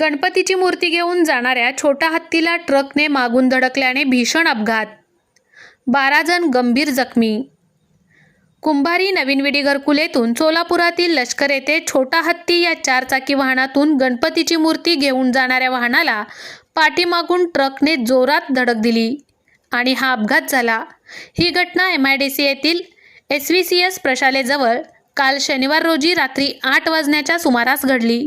गणपतीची मूर्ती घेऊन जाणाऱ्या छोट्या हत्तीला ट्रकने मागून धडकल्याने भीषण अपघात. बारा जण गंभीर जखमी. कुंभारी नवीन विडी घरकुलेतून सोलापुरातील लष्कर येथे छोटा हत्ती या चारचाकी वाहनातून गणपतीची मूर्ती घेऊन जाणाऱ्या वाहनाला पाठीमागून ट्रकने जोरात धडक दिली आणि हा अपघात झाला. ही घटना एम आय डी सी येथील एस व्ही सी एस प्रशालेजवळ काल शनिवार रोजी रात्री आठ वाजण्याच्या सुमारास घडली.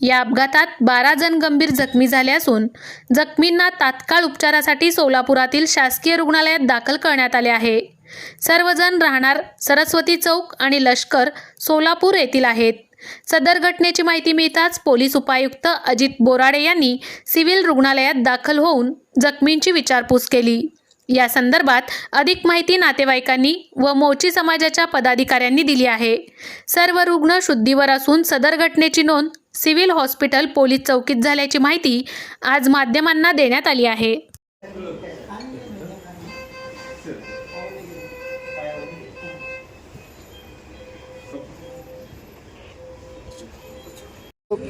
या अपघातात बारा जण गंभीर जखमी झाले असून जखमींना तात्काळ उपचारासाठी सोलापुरातील शासकीय रुग्णालयात दाखल करण्यात आले आहे. सर्वजण राहणार सरस्वती चौक आणि लष्कर सोलापूर येथील आहेत. सदर घटनेची माहिती मिळताच पोलीस उपायुक्त अजित बोराडे यांनी सिव्हिल रुग्णालयात दाखल होऊन जखमींची विचारपूस केली. या संदर्भात अधिक माहिती नातेवाईकांनी व मोची समाजाच्या पदाधिकाऱ्यांनी दिली आहे. सर्व रुग्ण शुद्धीवर असून सदर घटनेची नोंद सिव्हिल हॉस्पिटल पोलीस चौकीत झाल्याची माहिती आज माध्यमांना देण्यात आली आहे.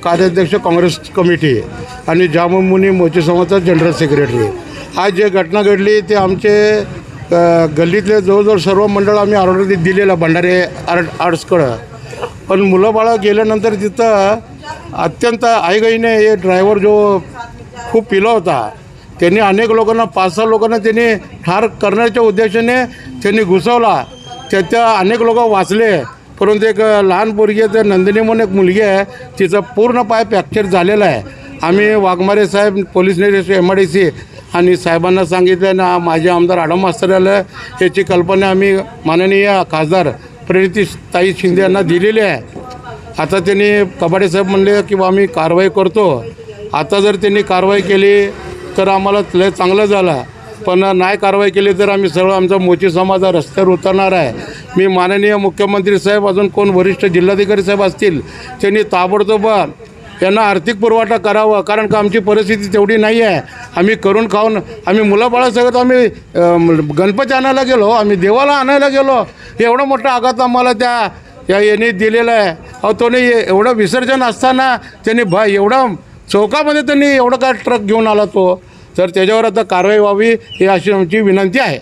कार्याध्यक्ष काँग्रेस कमिटी आणि जाममुनी मोची समाजचा जनरल सेक्रेटरी. आज जे घटना घडली ते आमचे गल्लीतले जवळजवळ सर्व मंडळ आम्ही ऑर्डर दिलेलं भंडारे आर्ट आर्ट्सकडं पण मुलं बाळं गेल्यानंतर तिथं अत्यंत आईगाईने हे ड्रायव्हर जो खूप पिला होता त्यांनी अनेक लोकांना पाच सहा लोकांना त्यांनी ठार करण्याच्या उद्देशाने त्यांनी घुसवला. त्याच्या अनेक लोक वाचले परंतु एक लहान पोरगी आहे, तर नंदिनी म्हणून एक मुलगी आहे तिचा पूर्ण पाय फ्रॅक्चर झालेला आहे. आम्ही वाघमारे साहेब पोलीस निरीक्षक एम आय डी सी आणि साहेबांना सांगितलं ना माझे आमदार आडम मास्तर आलं याची कल्पना आम्ही माननीय खासदार प्रणितीताई शिंदे यांना दिलेली आहे. आता त्यांनी कबाडे साहेब म्हणले की बा आम्ही कारवाई करतो. आता जर त्यांनी कारवाई केली तर आम्हाला लय चांगलं झालं. पण नाही कारवाई केली तर आम्ही सर्व आमचा मोची समाज रस्त्यावर उतरणार आहे. मी माननीय मुख्यमंत्री साहेब अजून कोण वरिष्ठ जिल्हाधिकारी साहेब असतील त्यांनी ताबडतोब यांना आर्थिक पुरवठा करावा कारण का आमची परिस्थिती तेवढी नाही आहे. आम्ही करून खाऊन आम्ही मुलाबाळासकट आम्ही गणपती आणायला गेलो आम्ही देवाला आणायला गेलो. एवढं मोठा आघात आम्हाला त्या या यांनी दिलेलं आहे. अहो तो नाही एवढं विसर्जन असताना त्यांनी भा एवढा चौकामध्ये त्यांनी एवढं काय ट्रक घेऊन आला तो. तर त्याच्यावर आता कारवाई व्हावी ही अशी आमची विनंती आहे.